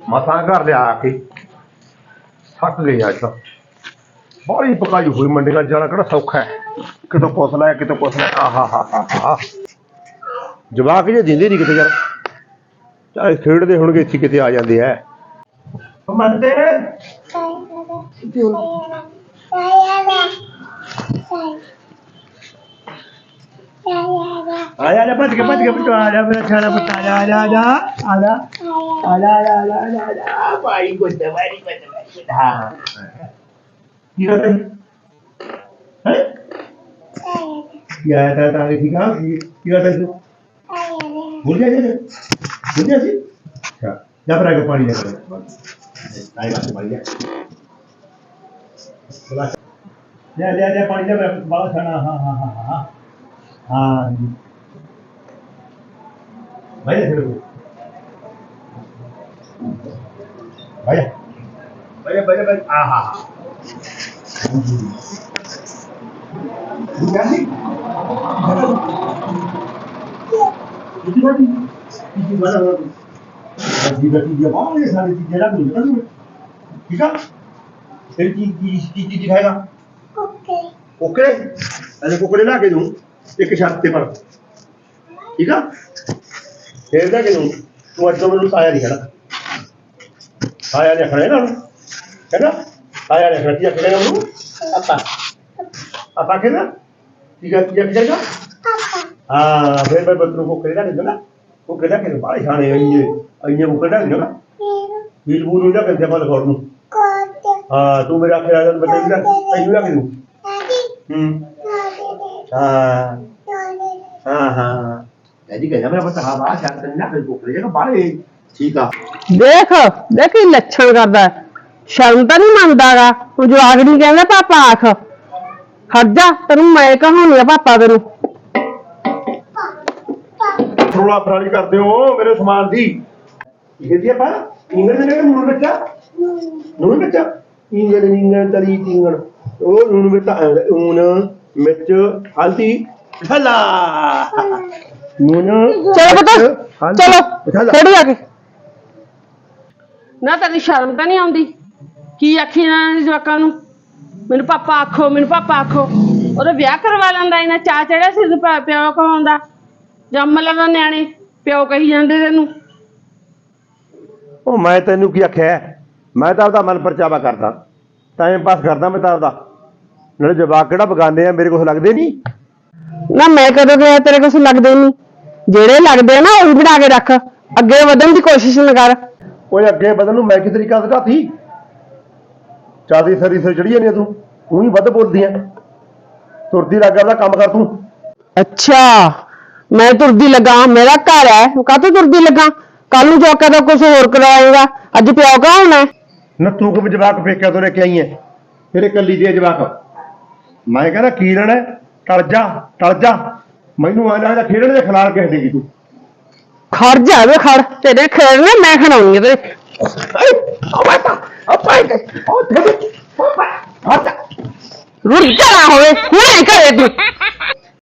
ਮਸਾਂ ਘਰ ਲਿਆ ਕੇ। ਥੱਕ ਗਿਆ ਅੱਜ ਤਾਂ। ਬੜੀ ਪਕਾਈ ਹੋਈ ਮੰਡੀਆਂ ਜਾਣਾ ਕਿਹੜਾ ਸੌਖਾ ਹੈ। ਕਿਤੋਂ ਪੁੱਛ ਲੈ ਕਿਤੋਂ ਪੁੱਛ ਲੈ। ਆਹਾ ਹਾ ਹਾ ਹਾ ਜਵਾਕ ਜੇ ਦਿੰਦੇ ਨਹੀਂ ਕਿਤੇ ਯਾਰ। ਚਾਹੇ ਖੇਡਦੇ ਹੋਣਗੇ ਇੱਥੇ ਕਿਤੇ ਆ ਜਾਂਦੇ ਐ ਮੰਦੇ ਜੂਨ ਆਇਆ ਲੈ ਜਾ ਭੱਜ ਕੇ ਭੱਜ ਕੇ ਭੱਜ ਕੇ ਆ ਜਾ ਮੇਰਾ ਛਾਣਾ ਪੁੱਤ ਆ ਜਾ ਆ ਜਾ ਆ ਜਾ ਆ ਜਾ ਆ ਜਾ ਆ ਜਾ ਆ ਜਾ ਆ ਜਾ ਆ ਜਾ ਭਾਈ good very good very good ਹਾਂ ਕੀ ਹੋ ਰਿਹਾ ਹੈ ਯਾ ਤਾਂ ਤਾਂ ਠੀਕ ਆ ਕੀ ਕੀ ਹੋ ਰਿਹਾ ਭੁੱਲ ਗਿਆ ਜੀ ਭੁੱਲ ਗਿਆ ਸੀ ਅੱਛਾ ਜਾ ਫਿਰ ਆ ਕੇ ਪਾਣੀ Vaya, vaya. Vaya, vaya, vaya. Ajá. ¿Ya? ठीक है ओके ओके ला के दूँ एक साथ पेपर ठीक है ਖੇਡਦਾ ਕਿਨੂੰ ਤੂੰ ਅੱਜ ਤੋਂ ਮੈਨੂੰ ਤਾਇਆ ਨਹੀਂ ਕਹਿਣਾ ਤਾਇਆ ਨੇ ਖੜੇ ਨਾ ਕਹਿੰਦਾ ਤਾਇਆ ਨੇ ਖੜੀ ਖੜੇ ਨਾ? ਉਹਨੂੰ ਆਪਾਂ ਆਪਾਂ ਕਹਿੰਦਾ ਠੀਕ ਹੈ ਠੀਕ ਹੈ ਹਾਂ ਫਿਰ ਮੈਂ ਬੱਤਰੂ ਕੋ ਖੇਡਾ ਨਹੀਂ ਨਾ ਉਹ ਕਹਿੰਦਾ ਕਿ ਬਾਹਰ ਜਾਣੇ ਇੰਨੇ ਇੰਨੇ ਉਹ ਖੇਡਾ ਨਹੀਂ ਨਾ ਵੀਰ ਬੂਰ ਨੂੰ ਜਾ ਕੇ ਜਮਲ ਖੋੜ ਨੂੰ। ਹਾਂ ਤੂੰ ਮੇਰਾ ਖਿਆਲ ਨਾਲ ਬਤਾਈਂਦਾ ਇਹਨੂੰ ਲਾ ਕੇ ਦੂੰ। ਹੂੰ। ਹਾਂ ਹਾਂ ਹਾਂ। ਐਦੀ ਕਹਿੰਦਾ ਮੇਰਾ ਪਤਾ ਹਵਾ ਸ਼ਾਂਤ ਨਹੀਂ ਨਾ ਕੋਈ ਕੋਕਰੇ ਜਗਾ ਬਾਰੇ ਠੀਕ ਆ। ਦੇਖ ਦੇਖ ਇਹ ਲੱਛਣ ਕਰਦਾ ਹੈ। ਸ਼ਰਮ ਤਾਂ ਨਹੀਂ ਮੰਨਦਾਗਾ ਤੂੰ ਜਵਾਗ ਨਹੀਂ ਕਹਿੰਦਾ ਪਾਪਾ ਆਖ। ਖੜ ਜਾ ਤੈਨੂੰ ਮੈਂ ਕਹਾਉਣੀ ਆ ਪਾਪਾ ਤੈਨੂੰ। ਰੋਲਾ ਫਰਾਲੀ ਕਰਦੇ ਹੋ ਮੇਰੇ ਸਮਾਨ ਦੀ। ਇਹਦੀ ਆਪਾਂ ਇੰਗਲ ਦੇ ਨੂਣ ਬੱਚਾ ਨੂਣ ਬੱਚਾ ਇੰਗਲ ਇੰਗਲ ਤਰੀ ਤਿੰਗਲ ਉਹ ਨੂਣ ਬੱਚਾ ਊਨ ਮਿਰਚ ਹਲਦੀ। ਮਸਾਲਾ ਨੂਨ ਚਲੋ ਪੁੱਤ ਹਲਦੀ, ਚਲੋ ਮਸਾਲਾ। ਖੜੀ ਆ ਕੇ। ਨਾ ਤੈਨੂੰ ਸ਼ਰਮ ਤਾਂ ਨਹੀਂ ਆਉਂਦੀ? ਕੀ ਆਖੀ ਨਾ ਜਵਾਕਾਂ ਨੂੰ? ਮੈਨੂੰ ਪਾਪਾ ਆਖੋ ਮੈਨੂੰ ਪਾਪਾ ਆਖੋ। ਉਹਦਾ ਵਿਆਹ ਕਰਵਾ ਲੈਂਦਾ ਇਹਨਾਂ ਚਾਹ ਚੜਿਆ ਸੀ ਤੇ ਪ- ਪਿਓ ਕਹਾਉਂਦਾ ਜੰਮ ਲੈਂਦਾ ਨਿਆਣੇ ਪਿਓ ਕਹੀ ਜਾਂਦੇ ਤੈਨੂੰ। ਉਹ ਮੈਂ ਤੈਨੂੰ ਕੀ ਆਖਿਆ? ਮੈਂ ਤਾਂ ਆਪਦਾ ਮਨ ਪਰਚਾਵਾ ਕਰਦਾ। ਟਾਈਮ ਪਾਸ ਕਰਦਾ ਮੈਂ ਤਾਂ ਆਪਦਾ। ਨਾਲੇ ਜਵਾਕ ਕਿਹੜਾ ਬਗਾਨੇ ਆ ਮੇਰੇ ਕੋਲ ਲੱਗਦੇ ਨਹੀਂ। ਨਾ ਮੈਂ ਕਦੋਂ ਗਿਆ ਤੇਰੇ ਕੁਛ ਲੱਗਦੇ ਨਹੀਂ। ਜਿਹੜੇ ਲੱਗਦੇ ਆ ਨਾ ਉਹ ਬਣਾ ਕੇ ਰੱਖ। ਅੱਗੇ ਵਧਣ ਦੀ ਕੋਸ਼ਿਸ਼ ਨਾ ਕਰ। ਓਏ ਅੱਗੇ ਬਦਲ ਨੂੰ ਮੈਂ ਕੀ ਤਰੀਕਾ ਦਿਖਾਤੀ ਚਾਦੀ ਸਰੀ ਸਿਰ ਚੜੀ ਜਾਂਦੀ ਆ ਤੂੰ। ਤੂੰ ਹੀ ਵੱਧ ਬੋਲਦੀ ਆ। ਤੁਰਦੀ ਲੱਗ ਆਪਦਾ ਕੰਮ ਕਰ ਤੂੰ। ਅੱਛਾ ਮੈਂ ਤੁਰਦੀ ਲੱਗਾ ਮੇਰਾ ਘਰ ਹੈ ਕਾਹਤੋਂ ਤੁਰਦੀ ਲੱਗਾ? ਕੱਲ ਨੂੰ ਜੋਕਾ ਦਾ ਕੁਝ ਹੋਰ ਕਰਵਾਏਗਾ। ਅੱਜ ਪਿਓ ਕਾ ਹੋਣਾ ਨਾ ਤੂੰ ਕਿ ਜਵਾਕ ਪੇਕਿਆ ਤੋਂ ਲੈ ਕੇ ਆਈ ਐ? ਤੇਰੇ ਕੱਲੀ ਦੇ ਜਵਾਕ। ਮੈਂ ਕਹਿੰਦਾ ਕੀ ਲੈਣਾ? ਟਲ ਜਾ ਟਲ ਜਾ। ਮੈਨੂੰ ਆ ਲੱਗਦਾ ਖੇਡਣ ਦੇ ਖਿਲਾਫ ਕਹਿ ਦੇਗੀ ਤੂੰ। ਖੜ ਜਾ ਵੇ ਖੜ। ਤੇਰੇ ਖੇਡਣੇ ਮੈਂ ਖਣਾਉਣੀ ਆ ਤੇਰੇ। ਰੁੜ ਜਾ ਨਾ ਹੋਵੇ। ਹੁਣੇ ਘਰੇ ਤੂੰ।